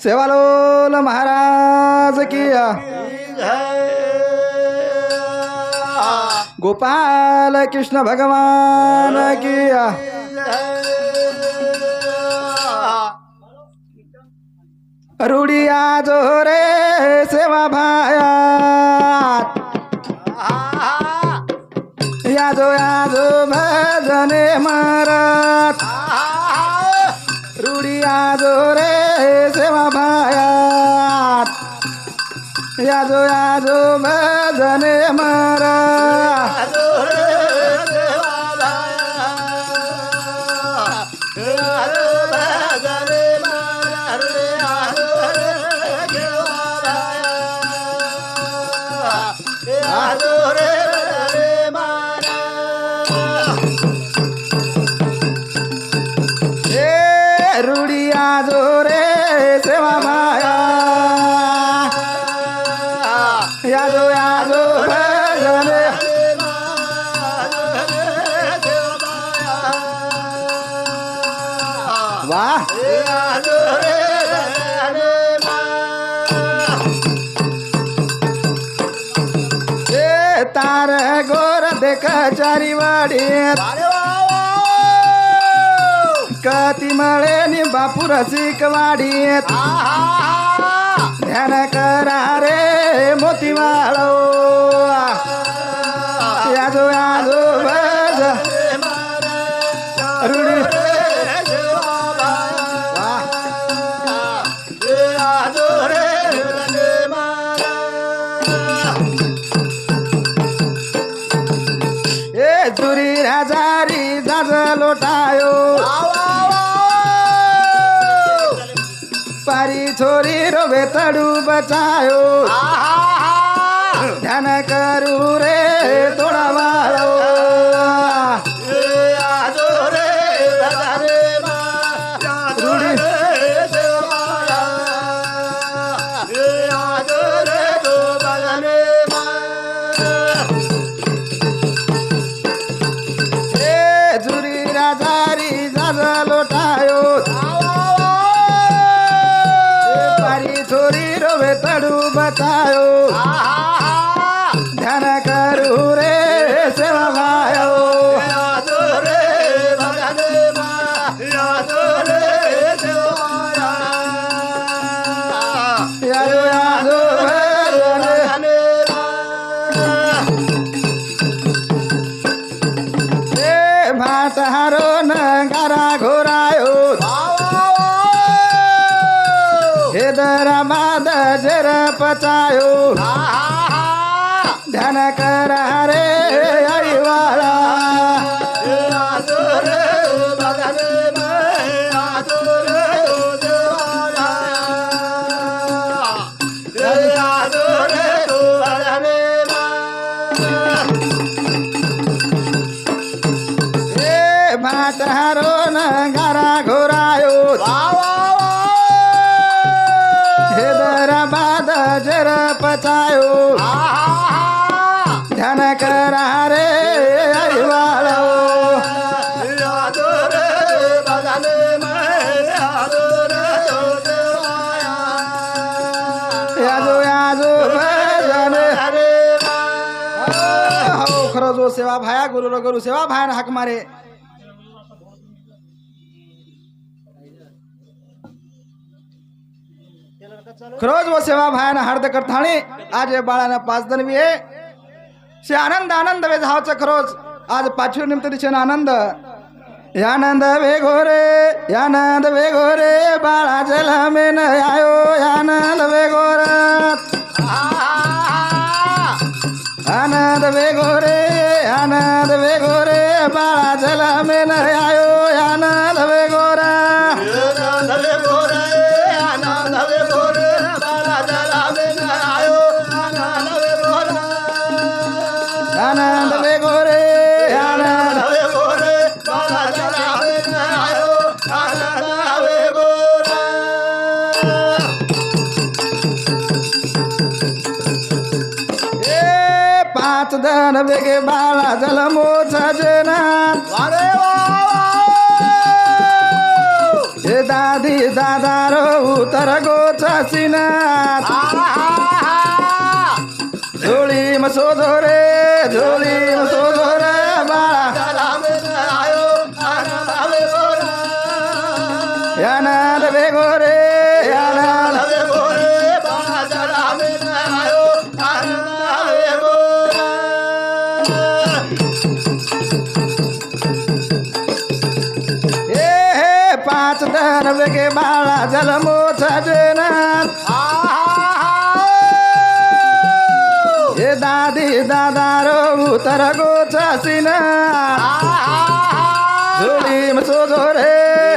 सेवालोल महाराज की गोपाल कृष्ण भगवान किया रुडिया जो रे सेवा भायात। याजो याजो भजने मारत। रुडिया जो रे सेवा भायात. याजो याजो भजने मारा ए चारी वाडी कती मळे नि बापूर वाडीत ध्यान करा रे मोती वाळो याजो याजो भज रुडी. छोरी रो बेतडू बचायो ध्यान करू रे छोरी रो ध्यान करू रे सेवा भायो भाटारो दरा माद जर पचायो. ध्यान करा. सेवा भाया गुरु गुरु सेवा भायान हाक मारे। खरंच व सेवा भायान हार्द करताने आज या बाळानं पाच दन बी आहे शे आनंद आनंद वे धावचं खरोच आज पाचवी निमित्त दिशेन आनंद। यानंद वेगोरे यानंद वेगोरे बाळा जलमेन आयो यानंद वेगोरत आनंद वेगोरे आनंद दन वेगे बाळा जलमोचा जनात. हे दादी दादा रो उत उतर गोचा सिनात. झोळी मसोधो रे झोळी मसोधो पाच दर वेगे बाळा जलमोचा जेनात हे दादी दादा रो उतर गोचा सिनात झोळी मसोधो रे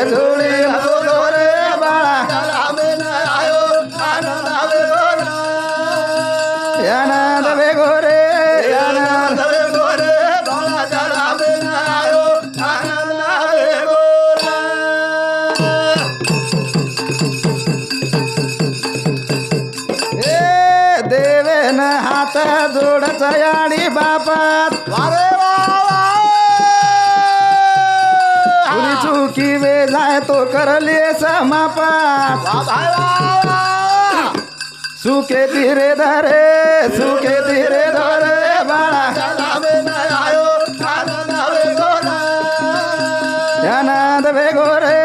झोळी मसोधो रे बाळा यानाद तो करले समापात सुके धीरे धरे सुके धीरे धरे बाळा। वेगो रे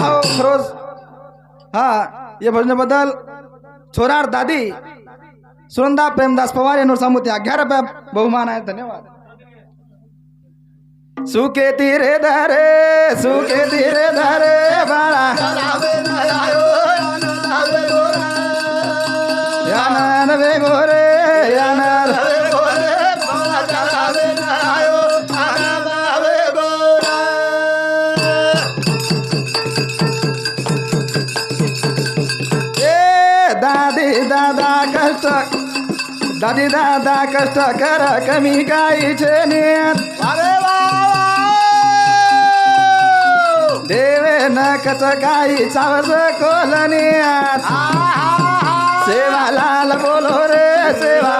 हो खरोच हा या भजनाबद्दल छोरार दादी। सुनंदा प्रेमदास पवार यांना सामुते अग्यार रुपया बहुमान आहे धन्यवाद सुके तीरे धरे सुके तीरे धरे बाळा यानाद दादी दादा कष्ट कर कमी नेत देवे न कच गाई चावज कोलनियात सेवा लाल बोलो रे सेवा.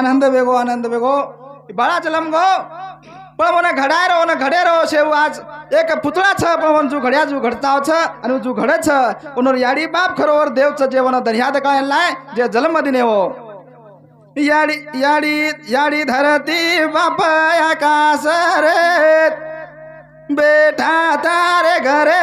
आनंद वेगो आनंद वेगो बाळा चलम गो पण મને ઘડાય રહો ને ઘડે રહો છે એવું આજ એક પુતળા છે પણ મને જો ઘડ્યા જો ઘડતા છે અને જો ઘડે છે ઓનો યાડી બાપ ખરો ઓર દેવ છે જે વનો દરિયા દકાય લાય જે જન્મ દિને વો યાડી યાડી યાડી ધરતી બાપ આકાશ રે બેઠા તારે ઘરે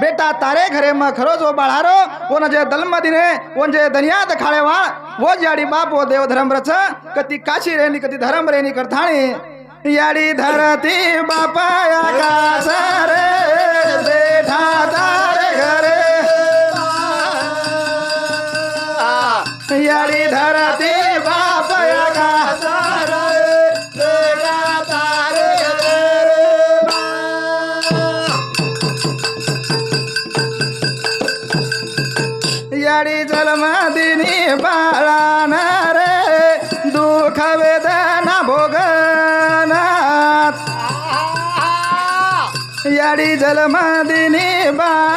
बेटा तारे घरे में खरो जो बाळारो कोण जे दलमदिने कोण जे दनिया दखाड़े वा वो जाड़ी बाप वो देव धर्म रच कती काशी रेनी कती धर्म रेनी करथाणी. याडी धरती बापा या कास रे बेटा तारे घरे. याडी धरती याडी जलमदिनी बाळान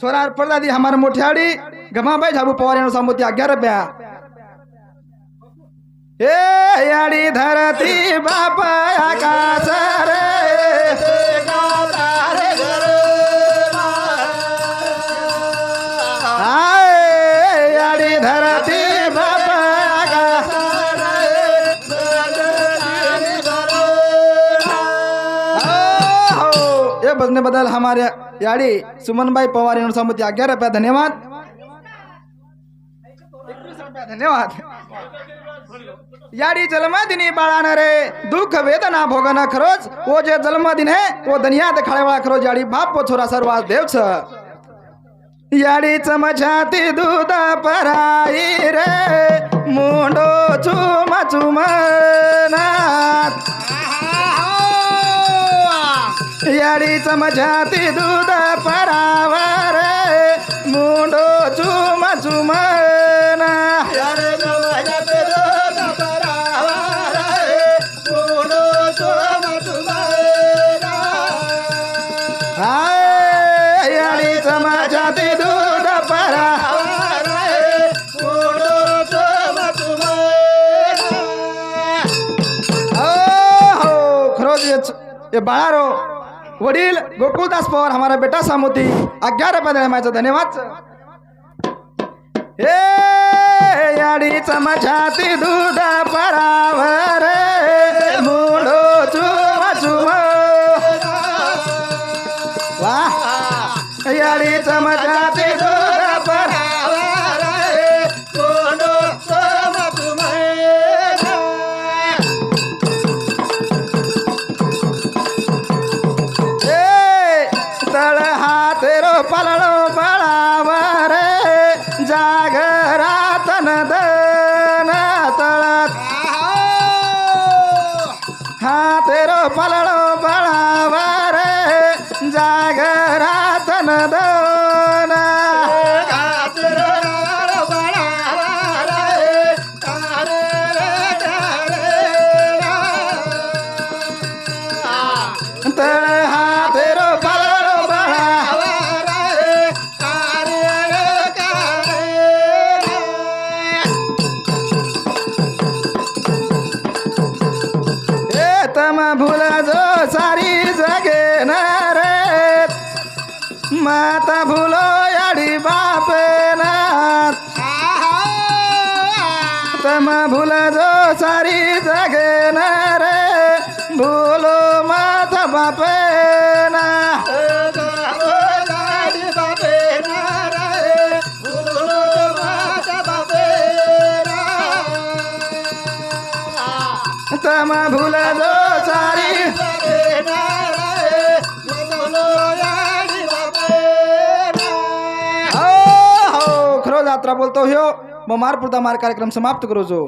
छोरा पडदादी हमार मोठ्याडी गमाबाई झाबू पवार यांना सांगू अग्यार रुपया हे याडी धरती बाप आकाश रे। याडी धरती हो, बदल हमारे याडी सुमन भाई पवार संमती अग्यार रुपया धन्यवाद. धन्यवाद. याडी जन्मदिनी बाळानं रे दुःख वेदना भोगन खरोच. वो जे जन्मदिन है वो दनिया देखाळेवाळा खरोच. याडी बाप छोरा सर्वात देवच. याडी चमचाती दूध पराई रे मुंडो चुम चुमनात. याडी चमचाती दूध परावर मुंडो चुम चुमना दूध परा हो हो हे बाळारो वडील गोकुलदास पवार हमारा बेटा सामोती अग्यार रुपये धन्यवाद। हे याडी चमचाती दूध परावर मुडो चुम चुम वा हात रो पलळो बळावर जागरातन दो। माता तम भूल दो सारी. हो हो खरो यात्रा बोलतो ह्यो. मग मारपुरता मार कार्यक्रम समाप्त करू जो.